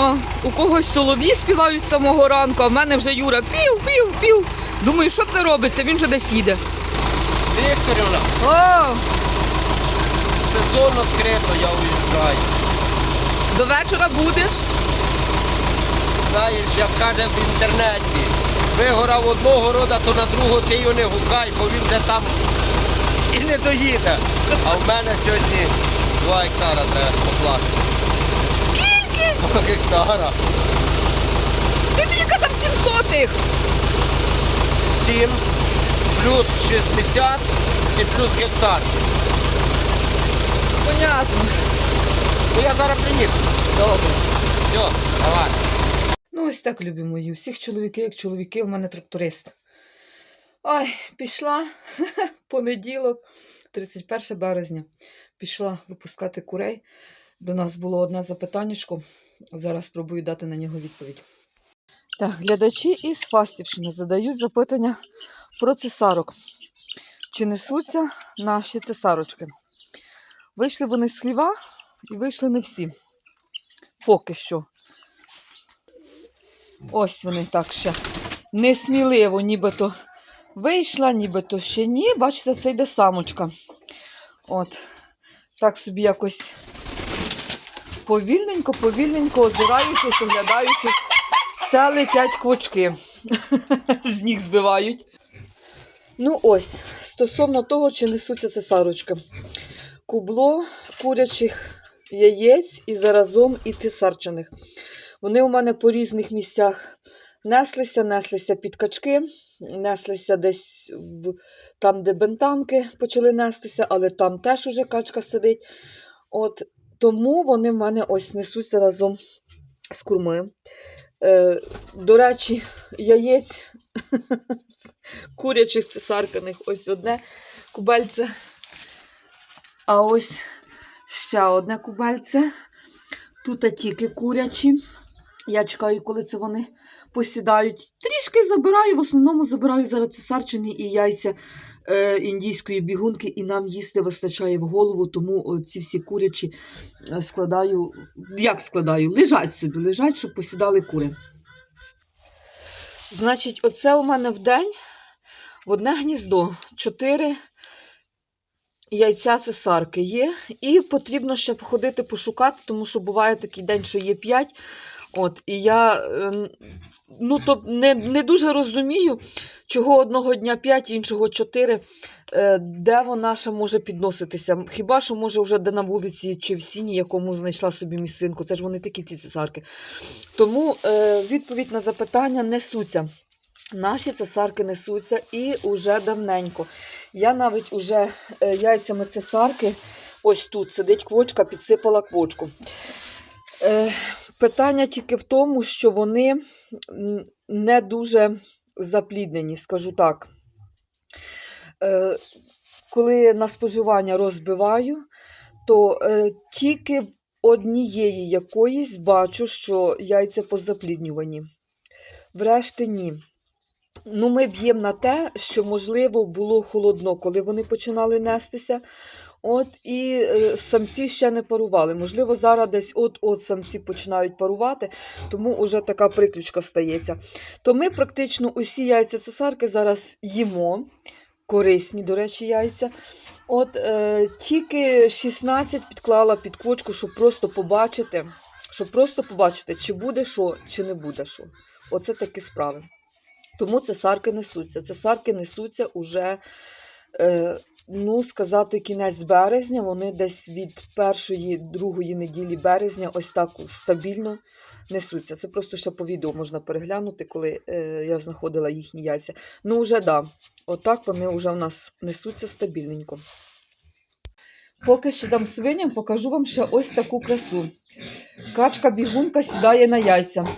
О, у когось солов'ї співають з самого ранку, а в мене вже Юра пів, пів, пів. Думаю, що це робиться? Він же десь їде. Вікторівна, О, сезон відкрито, я уїжджаю. до вечора будеш. Знаєш, як каже в інтернеті, вигорав одного рода, то на другого ти його не гукай, бо він вже там і не доїде. А в мене сьогодні два гектара треба покласти. Гектара. Ти мені казав 700 їх. 7 плюс 60 і плюс гектар. Понятно. Ну я зараз приїду. Добре. Все, давай. Ну, ось так, любі мої. Всіх чоловіки, як чоловіки, в мене тракторист. Ой, пішла понеділок, 31 березня. Пішла випускати курей. До нас було одне запитаннячко. Зараз спробую дати на нього відповідь. Так, глядачі із Фастівщини задають запитання про цесарок. Чи несуться наші цесарочки? Вийшли вони з хліва і вийшли не всі. Поки що. Ось вони так ще несміливо, нібито вийшла, нібито ще ні. Бачите, це йде самочка. От. Так собі якось повільненько, повільненько озираючись, оглядаючись, це летять квочки. З ніг збивають. Ну ось, стосовно того, чи несуться цесарочки. Кубло курячих яєць і заразом і цесарчених. Вони у мене по різних місцях неслися, неслися під качки, неслися десь в, там, де бентамки почали нестися, але там теж уже качка сидить. От, тому вони в мене ось несуться разом з курми. Е, до речі, яєць курячих цесарканих ось одне кубельце. А ось ще одне кубельце. Тут тільки курячі. Я чекаю, коли це вони посідають. Трішки забираю, в основному забираю зараз цесарчини і яйця індійської бігунки, і нам їсти вистачає в голову, тому ці всі курячі е, складаю. Як складаю? Лежать собі, лежать, щоб посідали кури. Значить, оце у мене в день в одне гніздо чотири яйця цесарки є. І потрібно ще походити пошукати, тому що буває такий день, що є 5. От, і я е, ну, то не, не дуже розумію, чого одного дня 5, іншого 4, е, де вона ще може підноситися. Хіба що може вже де на вулиці чи в сіні, якому знайшла собі місцинку. Це ж вони такі ці цесарки. Тому е, відповідь на запитання несуться. Наші цесарки несуться і уже давненько. Я навіть уже е, яйцями цесарки, ось тут сидить квочка, підсипала квочку. Питання тільки в тому, що вони не дуже запліднені, скажу так. Е, коли на споживання розбиваю, то е, тільки в однієї якоїсь бачу, що яйця позапліднювані. Врешті ні. Ну, ми б'ємо на те, що, можливо, було холодно, коли вони починали нестися. От і е, самці ще не парували. Можливо, зараз десь от-от самці починають парувати, тому вже така приключка стається. То ми практично усі яйця цесарки зараз їмо. Корисні, до речі, яйця. От е, тільки 16 підклала під квочку, щоб просто побачити, щоб просто побачити, чи буде що, чи не буде що. Оце такі справи. Тому цесарки несуться. Цесарки несуться уже, е, ну, сказати, кінець березня. Вони десь від першої, другої неділі березня ось так стабільно несуться. Це просто ще по відео можна переглянути, коли е, я знаходила їхні яйця. Ну, вже да. Отак вони вже в нас несуться стабільненько. Поки що дам свиням, покажу вам ще ось таку красу. Качка-бігунка сідає на яйця.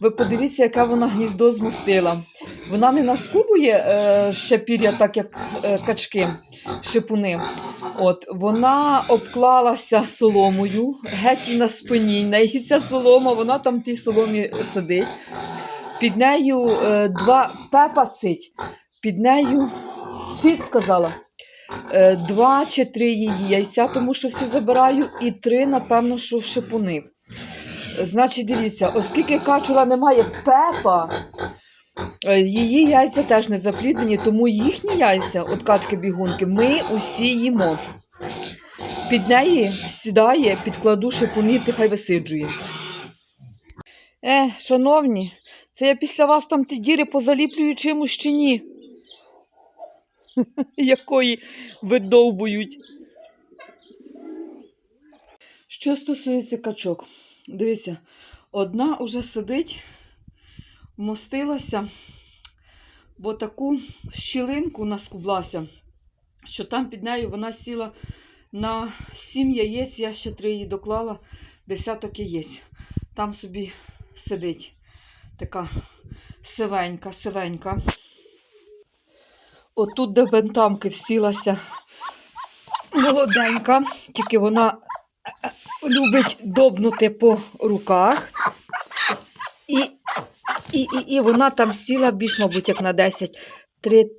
Ви подивіться, яке вона гніздо змостила. Вона не наскубує е, ще так як е, качки, шипуни. От, вона обклалася соломою, геть на спині. В неї ця солома, вона там в тій соломі сидить. Під нею е, два пепа цить, під нею цить сказала. Е, Два чи три її яйця, тому що всі забираю, і три, напевно, що шипуни. Значить, дивіться, оскільки качура немає пепа, е, її яйця теж не запліднені, тому їхні яйця, от качки бігунки, ми усі їмо. Під неї сідає, підкладу шипунити, хай висиджує. Е, шановні, це я після вас там ті діри позаліплюю чимось чи ні? Якої видовбують. Що стосується качок, дивіться, одна уже сидить, вмостилася в таку щілинку наскублася, що там під нею вона сіла на сім яєць, я ще три її доклала, десяток яєць. Там собі сидить така сивенька, сивенька. Отут, де бентамки всілася молоденька, тільки вона любить добнути по руках. І, і, і, і вона там сіла більш, мабуть, як на 10. 3,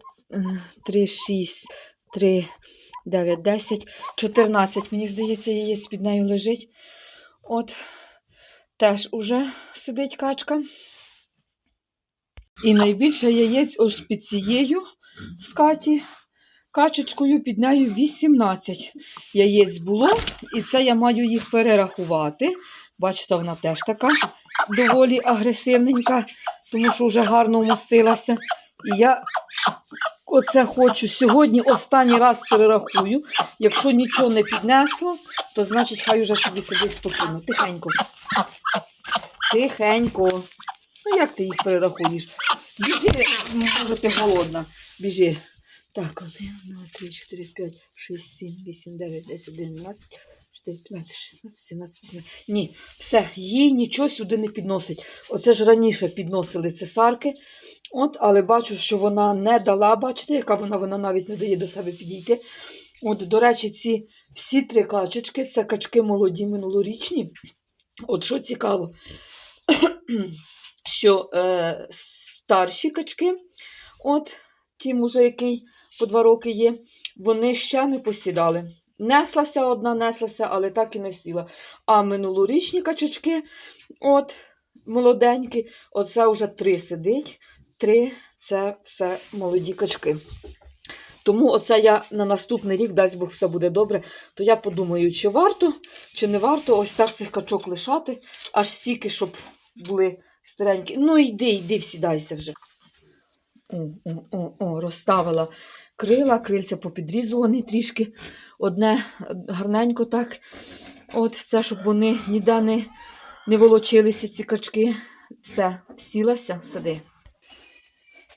3 6, 3, 9, 10, 14. Мені здається, яєць під нею лежить. От теж уже сидить качка. І найбільше яєць ось під цією скаті качечкою під нею 18 яєць було, і це я маю їх перерахувати. Бачите, вона теж така доволі агресивненька, тому що вже гарно вмостилася. І я оце хочу сьогодні останній раз перерахую. Якщо нічого не піднесло, то значить хай уже собі сидить спокійно. Тихенько. Тихенько. Ну як ти їх перерахуєш? Біжи, може ти голодна. Біжи. Так, 1, 2, 3, 4, 5, 6, 7, 8, 9, 10, 11, 12, 4, 15, 16, 17, 18. Ні, все, їй нічого сюди не підносить. Оце ж раніше підносили цесарки. От, але бачу, що вона не дала, бачите, яка вона, вона навіть не дає до себе підійти. От, до речі, ці всі три качечки, це качки молоді минулорічні. От що цікаво, що е, старші качки, от ті уже який по два роки є, вони ще не посідали. Неслася одна, неслася, але так і не сіла. А минулорічні качечки, от молоденькі, оце вже три сидить. Три це все молоді качки. Тому оце я на наступний рік, дасть Бог, все буде добре, то я подумаю, чи варто, чи не варто ось так цих качок лишати, аж стільки, щоб були старенькі. Ну, йди, йди, всідайся вже. О, о, о, о, розставила крила, крильця попідрізувані трішки. Одне гарненько так. От це, щоб вони ніде не, не волочилися, ці качки. Все, сілася, сиди.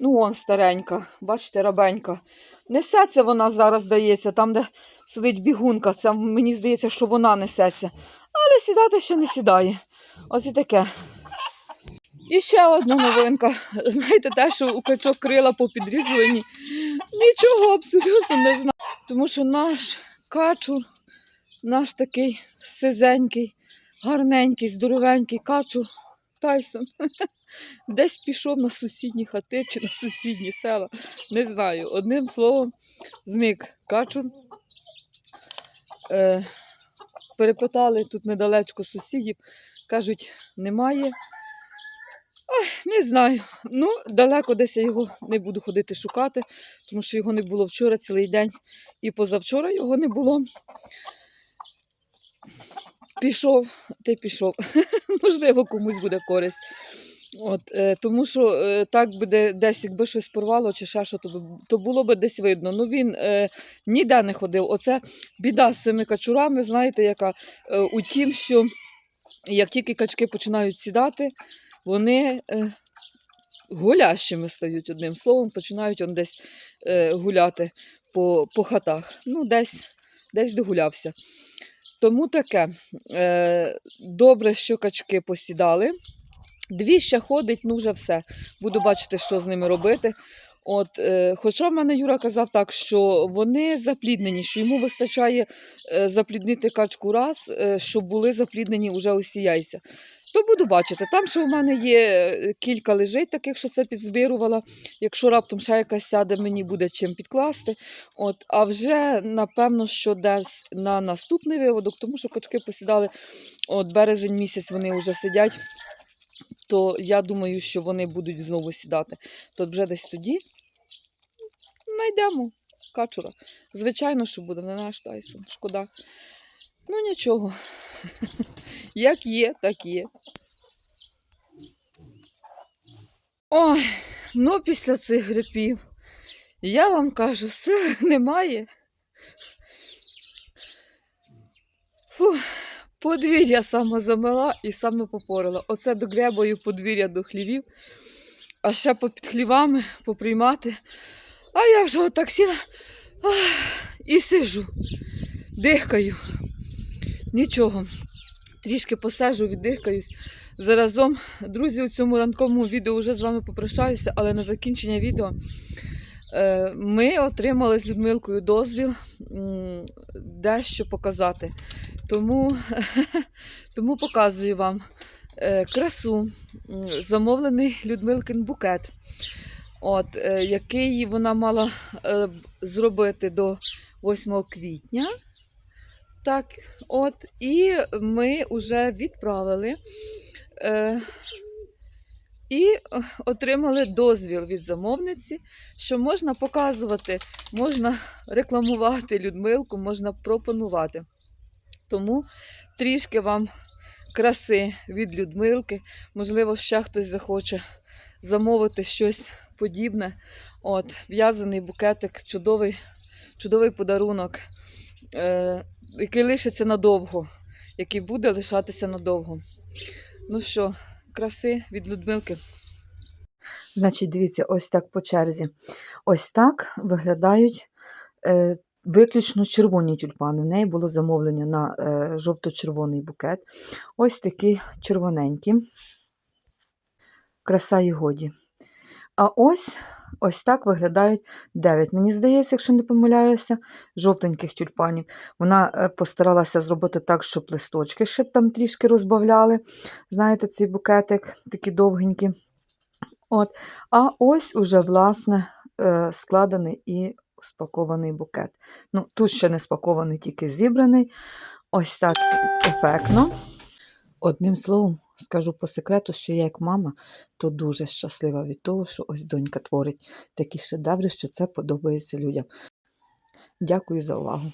Ну, он старенька, бачите, рабенька. Несеться вона зараз, здається, там, де сидить бігунка, це мені здається, що вона несеться. Але сідати ще не сідає. Ось і таке. І ще одна новинка. Знаєте, те, що у качок крила попідрізувані. Нічого абсолютно не знаю. Тому що наш качур, наш такий сизенький, гарненький, здоровенький качур Тайсон. Десь пішов на сусідні хати чи на сусідні села. Не знаю. Одним словом, зник качур. Е, перепитали тут недалечко сусідів. Кажуть, немає. Ой, не знаю. Ну, далеко десь я його не буду ходити шукати, тому що його не було вчора цілий день. І позавчора його не було. Пішов, ти пішов. Можливо, комусь буде користь. От, е, тому що е, так буде десь, якби щось порвало чи ще що, то, то було б десь видно. Ну він е, ніде не ходив. Оце біда з цими качурами, знаєте, яка е, у тім, що як тільки качки починають сідати, вони е, гулящими стають одним словом, починають он десь е, гуляти по, по хатах. Ну, десь, десь догулявся. Тому таке. Е, добре, що качки посідали. Дві ще ходить, ну вже все. Буду бачити, що з ними робити. От, е, хоча в мене Юра казав так, що вони запліднені, що йому вистачає е, запліднити качку раз, е, щоб були запліднені вже усі яйця. То буду бачити. Там ще у мене є кілька лежить, таких, що це підзбирувала. Якщо раптом ще якась сяде, мені буде чим підкласти. От, а вже напевно, що десь на наступний виводок, тому що качки посідали, от березень місяць вони вже сидять, то я думаю, що вони будуть знову сідати. То вже десь тоді знайдемо качура. Звичайно, що буде не наш Тайсон. Шкода. Ну нічого. Як є, так є. Ой, ну після цих грипів. Я вам кажу, сил немає. Фу, подвір'я саме замила і саме попорила. Оце догребаю подвір'я до хлівів, а ще попід хлівами поприймати. А я вже отак сіла і сижу, дихкаю. Нічого. Трішки посежу, віддихкаюсь. Заразом, друзі, у цьому ранковому відео вже з вами попрощаюся, але на закінчення відео е, ми отримали з Людмилкою дозвіл дещо показати. Тому, тому показую вам е, красу, замовлений Людмилкин букет, от, е, який вона мала е, зробити до 8 квітня. Так, от, і ми вже відправили е, і е, отримали дозвіл від замовниці, що можна показувати, можна рекламувати Людмилку, можна пропонувати. Тому трішки вам краси від Людмилки. Можливо, ще хтось захоче замовити щось подібне. От, в'язаний букетик, чудовий, чудовий подарунок, е, який лишиться надовго, який буде лишатися надовго. Ну що, краси від Людмилки. Значить, дивіться, ось так по черзі. Ось так виглядають е, виключно червоні тюльпани. В неї було замовлення на е, жовто-червоний букет. Ось такі червоненькі. Краса і годі. А ось ось так виглядають 9. Мені здається, якщо не помиляюся, жовтеньких тюльпанів. Вона е, постаралася зробити так, щоб листочки ще там трішки розбавляли. Знаєте, цей букетик такі довгенькі. От. А ось уже, власне, е, складений і спакований букет. Ну, тут ще не спакований, тільки зібраний. Ось так ефектно. Одним словом, скажу по секрету, що я як мама, то дуже щаслива від того, що ось донька творить такі шедеври, що це подобається людям. Дякую за увагу.